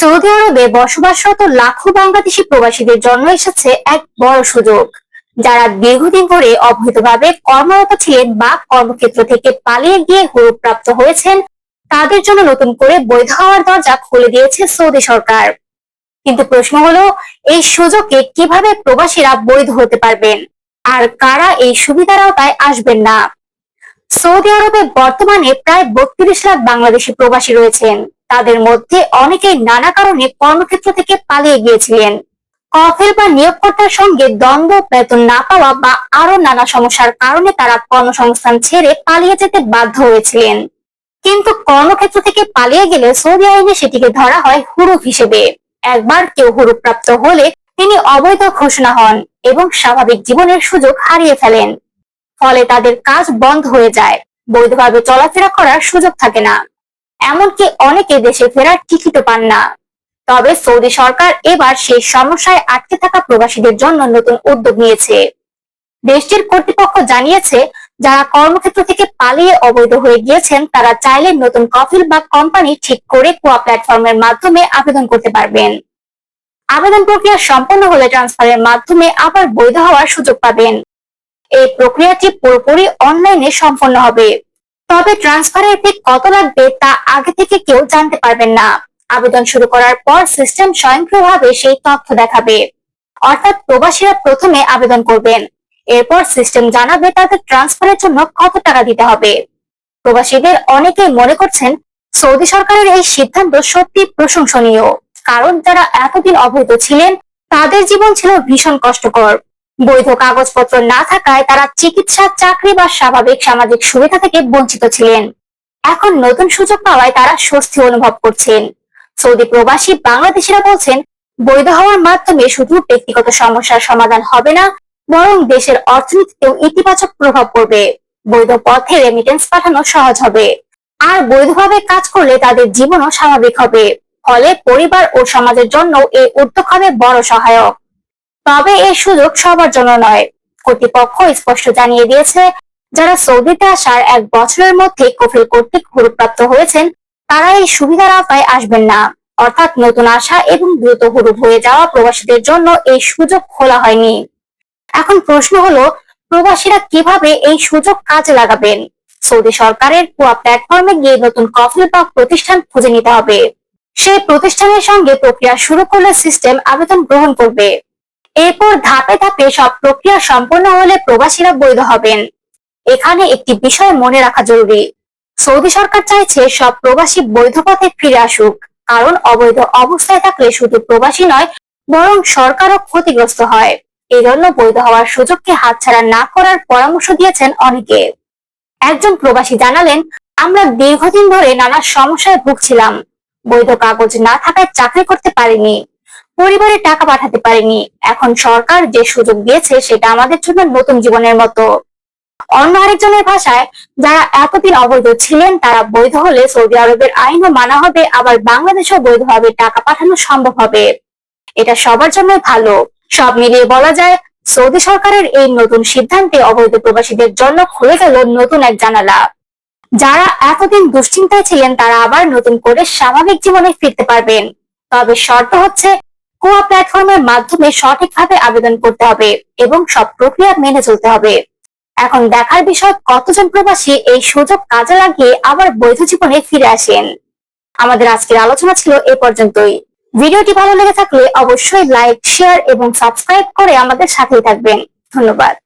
Saudi আরবে বসবাসরত লাখো বাংলাদেশি প্রবাসীদের জন্য এসেছে এক বড় সুযোগ। যারা দীর্ঘদিন ধরে অবৈধভাবে কর্মরত ছিলেন বা কর্মক্ষেত্র থেকে পালিয়ে গিয়ে হরুপ্রাপ্ত হয়েছেন, তাদের জন্য নতুন করে বৈধ হওয়ার দরজা খুলে দিয়েছে সৌদি সরকার। কিন্তু প্রশ্ন হলো, এই সুযোগে কীভাবে প্রবাসীরা বৈধ হতে পারবেন? আর কারা এই সুবিধার আওতায় আসবেন না? সৌদি আরবে বর্তমানে প্রায় বত্রিশ লাখ বাংলাদেশি প্রবাসী রয়েছেন। তাদের মধ্যে অনেকেই নানা কারণে কর্মক্ষেত্র থেকে পালিয়ে গিয়েছিলেন। কফেল বা নিয়োগকর্তার সঙ্গে দ্বন্দ্ব বেতন না পাওয়া বা আরও নানা সমস্যার কারণে তারা কর্মসংস্থান ছেড়ে পালিয়ে যেতে বাধ্য হয়েছিলেন। কিন্তু কর্মক্ষেত্র থেকে পালিয়ে গেলে সৌদি আইনে সেটিকে ধরা হয় হুরুপ হিসেবে। একবার কেউ হুরুপ্রাপ্ত হলে তিনি অবৈধ ঘোষণা হন এবং স্বাভাবিক জীবনের সুযোগ হারিয়ে ফেলেন। ফলে তাদের কাজ বন্ধ হয়ে যায়। বৈধভাবে চলাফেরা করার সুযোগ থাকে না। এমনকি অনেকে দেশে ফেরার টিকিটও পান না। তবে সৌদি সরকার এবার সেই সমস্যায় আটকে থাকা প্রবাসীদের জন্য নতুন উদ্যোগ নিয়েছে। দেশটির কর্তৃপক্ষ জানিয়েছে, যারা কর্মক্ষেত্র থেকে পালিয়ে অবৈধ হয়ে গিয়েছেন, তারা চাইলে নতুন কফিল বা কোম্পানি ঠিক করে কোয়া প্ল্যাটফর্মের মাধ্যমে আবেদন করতে পারবেন। আবেদন প্রক্রিয়া সম্পন্ন হলে ট্রান্সফারের মাধ্যমে আবার বৈধ হওয়ার সুযোগ পাবেন। এই প্রক্রিয়াটি পুরোপুরি অনলাইনে সম্পন্ন হবে। তবে ট্রান্সফারের ফি কত লাগবে তা আগে থেকে কেউ জানতে পারবেন না। আবেদন শুরু করার পর সিস্টেম স্বয়ংক্রিয়ভাবে সেই তথ্য দেখাবে। অর্থাৎ প্রবাসীরা প্রথমে আবেদন করবেন। এরপর সিস্টেম জানাবে তাদের ট্রান্সফারের জন্য কত টাকা দিতে হবে। প্রবাসীদের অনেকেই মনে করছেন, সৌদি সরকারের এই সিদ্ধান্ত সত্যি প্রশংসনীয়। কারণ যারা এতদিন অবৈধ ছিলেন, তাদের জীবন ছিল ভীষণ কষ্টকর। বৈধ কাগজপত্র না থাকায় তারা চিকিৎসা চাকরি বা স্বাভাবিক সামাজিক সুবিধা থেকে বঞ্চিত ছিলেন। এখন নতুন সুযোগ পাওয়ায় তারা স্বস্তি অনুভব করছেন। সৌদি প্রবাসী বাংলাদেশিরা বলছেন, বৈধ হওয়ার মাধ্যমে শুধু ব্যক্তিগত সমস্যার সমাধান হবে না, বরং দেশের অর্থনীতিতেও ইতিবাচক প্রভাব পড়বে। বৈধ পথে রেমিটেন্স পাঠানো সহজ হবে। আর বৈধভাবে কাজ করলে তাদের জীবনও স্বাভাবিক হবে। ফলে পরিবার ও সমাজের জন্য এই উদ্যোগ হবে বড় সহায়ক। তবে এই সুযোগ সবার জন্য নয়। কর্তৃপক্ষ স্পষ্ট জানিয়ে দিয়েছে, যারা সৌদিতে আসার এক বছরের মধ্যে কফিল কর্তৃক হুরুপ্রাপ্ত হয়েছেন, তারা এই সুবিধার আওতায় আসবেন না। অর্থাৎ নতুন আসা এবং দ্রুত হুরুপ হয়ে যাওয়া প্রবাসীদের জন্য এই সুযোগ খোলা হয়নি। এখন প্রশ্ন হলো, প্রবাসীরা কীভাবে এই সুযোগ কাজে লাগাবেন? সৌদি সরকারের কুয়া প্ল্যাটফর্মে গিয়ে নতুন কফিল বা প্রতিষ্ঠান খুঁজে নিতে হবে। সেই প্রতিষ্ঠানের সঙ্গে প্রক্রিয়া শুরু করলে সিস্টেম আবেদন গ্রহণ করবে। এরপর ধাপে ধাপে সব প্রক্রিয়া সম্পন্ন হলে প্রবাসীরা বৈধ হবেন। এখানে একটি বিষয় মনে রাখা জরুরি। সৌদি সরকার চাইছে সব প্রবাসী বৈধ পথে ফিরে আসুক, কারণ অবৈধ অবস্থায় থাকলে শুধু প্রবাসী নয়, বরং সরকারও ক্ষতিগ্রস্ত হয়। এজন্য বৈধ হওয়ার সুযোগকে হাতছাড়া না করার পরামর্শ দিয়েছেন অনেকে। একজন প্রবাসী জানালেন, আমরা দীর্ঘদিন ধরে নানা সমস্যায় ভুগছিলাম। বৈধ কাগজ না থাকায় চাকরি করতে পারিনি। পরিবারে টাকা পাঠাতে পারিনি। এখন সরকার যে সুযোগ দিয়েছে, সেটা আমাদের জন্য নতুন জীবনের মতো। অন্য আরেকজনের ভাষায়, যারা এতদিন অবৈধ ছিলেন, তারা বৈধ হলে সৌদি আরবের আইনও মানা হবে, আবার বাংলাদেশেও বৈধভাবে টাকা পাঠানো সম্ভব হবে। এটা সবার জন্য ভালো। সব মিলিয়ে বলা যায়, সৌদি সরকারের এই নতুন সিদ্ধান্তে অবৈধ প্রবাসীদের জন্য খুলে গেল নতুন এক জানালা। যারা এতদিন দুশ্চিন্তায় ছিলেন, তারা আবার নতুন করে স্বাভাবিক জীবনে ফিরতে পারবেন। তবে শর্ত হচ্ছে কোয়া প্ল্যাটফর্মের মাধ্যমে সঠিকভাবে আবেদন করতে হবে এবং সব প্রক্রিয়া মেনে চলতে হবে। এখন দেখার বিষয়, কতজন প্রবাসী এই সুযোগ কাজে লাগিয়ে আবার বৈধ জীবনে ফিরে আসেন? আমাদের আজকের আলোচনা ছিল এ পর্যন্তই। ভিডিওটি ভালো লেগে থাকলে অবশ্যই লাইক, শেয়ার এবং সাবস্ক্রাইব করে আমাদের সাথেই থাকবেন। ধন্যবাদ।